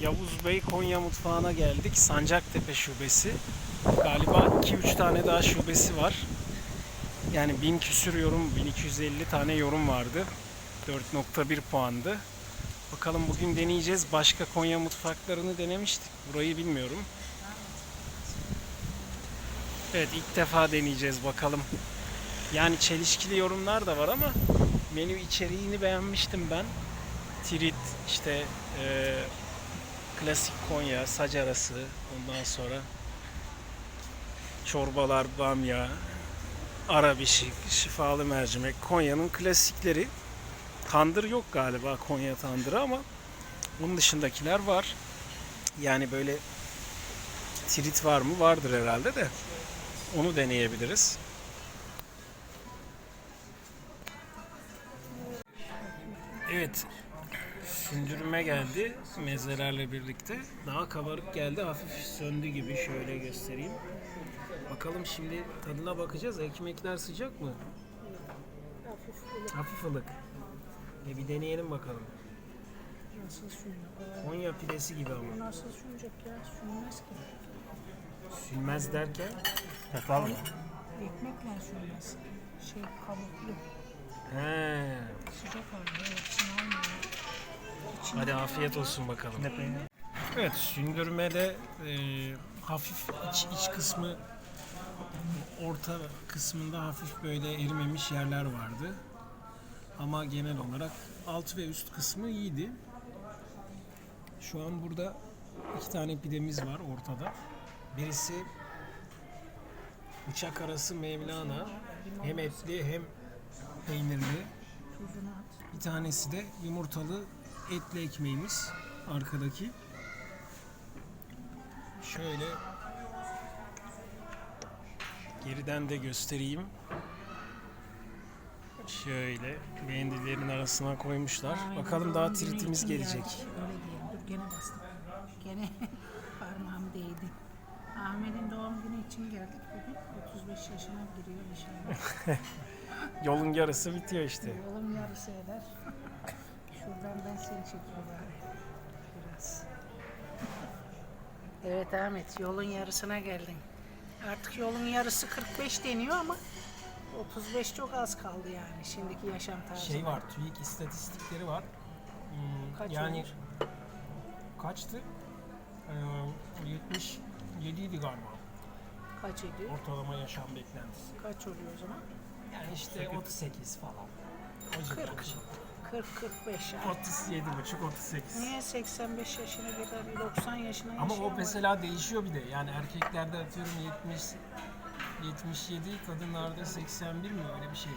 Yavuz Bey Konya mutfağına geldik. Sancaktepe şubesi. Galiba 2-3 tane daha şubesi var. Yani 1000 küsür yorum, 1250 tane yorum vardı. 4.1 puandı. Bakalım bugün deneyeceğiz. Başka Konya mutfaklarını denemiştik. Burayı bilmiyorum. Evet ilk defa deneyeceğiz bakalım. Yani çelişkili yorumlar da var ama menü içeriğini beğenmiştim ben. Tirit, işte e, klasik Konya, sac arası, ondan sonra çorbalar, bamya, arabişik, şifalı mercimek, Konya'nın klasikleri. Tandır yok galiba Konya tandırı ama bunun dışındakiler var. Yani böyle tirit var mı? Vardır herhalde de. Onu deneyebiliriz. Evet. Sündürme geldi mezelerle birlikte. Daha kabarık geldi. Hafif söndü gibi. Şöyle göstereyim. Bakalım şimdi tadına bakacağız. Ekmekler sıcak mı? Hafif ılık. E bir deneyelim bakalım. Nasıl sünüyor? Konya pidesi gibi ama. Nasıl sünecek ya? Sünmez ki. Sünmez derken topal mı? Ekmekle sünmez. Şey kabuklu. He. Sıcak halde. İçine Hadi afiyet olsun bakalım. Evet, sündürmede e, hafif iç, iç kısmı orta kısmında hafif böyle erimemiş yerler vardı. Ama genel olarak alt ve üst kısmı iyiydi. Şu an burada iki tane pidemiz var ortada. Birisi bıçak arası Mevlana. Hem etli hem peynirli. Bir tanesi de yumurtalı etli ekmeğimiz arkadaki. Şöyle geriden de göstereyim. Şöyle mendillerin arasına koymuşlar. Aynen, Bakalım daha tritimiz gelecek. Dur gene bastım. Gene parmağım değdi. Ahmet'in doğum günü için geldik bugün. 35 yaşına giriyor inşallah. Yolun yarısı bitiyor işte. Yolum yarısı eder. Şuradan ben seni çekeyim bari. Biraz. Evet Ahmet yolun yarısına geldin. Artık yolun yarısı 45 deniyor ama 35 çok az kaldı yani şimdiki yaşam tarzı. Şey var, TÜİK istatistikleri var. Hmm, Kaç yani olmuş? kaçtı? Ee, 77 idi galiba Kaç ediyor? ortalama yaşam beklentisi. Kaç oluyor o zaman? Yani işte 38 falan. O civar 40. bir şey. 40-45 yani. 37 buçuk 38. Niye 85 yaşına kadar 90 yaşına Ama o yaşayan var? mesela değişiyor bir de. Yani erkeklerde atıyorum 70 77, kadınlarda 81 mi öyle bir şey.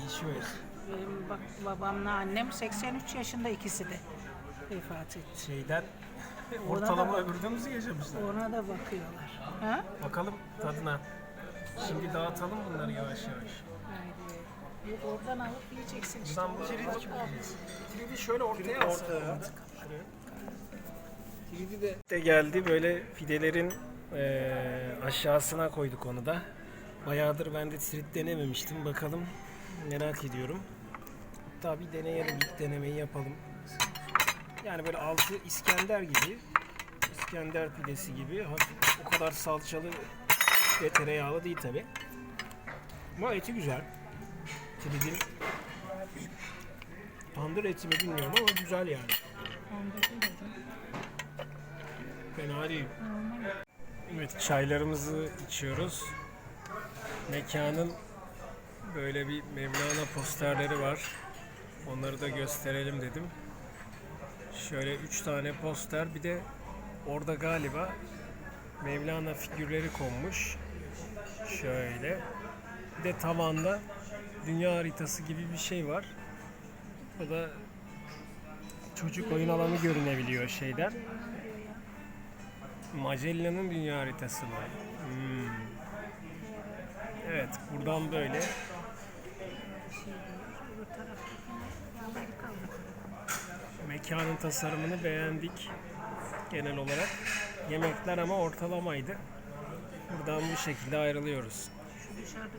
Değişiyor. Benim bak babamla annem 83 yaşında ikisi de vefat etti. Şeyden ortalama öbürde mi yaşamışlar? Ona da bakıyorlar. Ha? Bakalım tadına. Şimdi dağıtalım bunları yavaş yavaş. Yok oradan alıp yiyeceksin işte. Kilidi kim yiyeceğiz? Kilidi şöyle ortaya alsak. Şuraya. Kilidi de... de geldi böyle pidelerin eee, aşağısına koyduk onu da. Bayağıdır ben de trit denememiştim. Bakalım merak ediyorum. Hatta bir deneyelim. ilk denemeyi yapalım. Yani böyle altı İskender gibi. İskender pidesi gibi. Hafif o kadar salçalı ve tereyağlı değil tabi. Ama eti güzel. Tridin tandır eti mi bilmiyorum ama güzel yani. Fena değil. Evet çaylarımızı içiyoruz. Mekanın böyle bir Mevlana posterleri var. Onları da gösterelim dedim. Şöyle üç tane poster bir de orada galiba Mevlana figürleri konmuş. Şöyle. Bir de tavanda dünya haritası gibi bir şey var. O da çocuk oyun alanı görünebiliyor şeyden. Magellan'ın dünya haritası var. Hmm. Evet, buradan böyle. Mekanın tasarımını beğendik genel olarak. Yemekler ama ortalamaydı. Buradan bu şekilde ayrılıyoruz. Şu dışarıdaki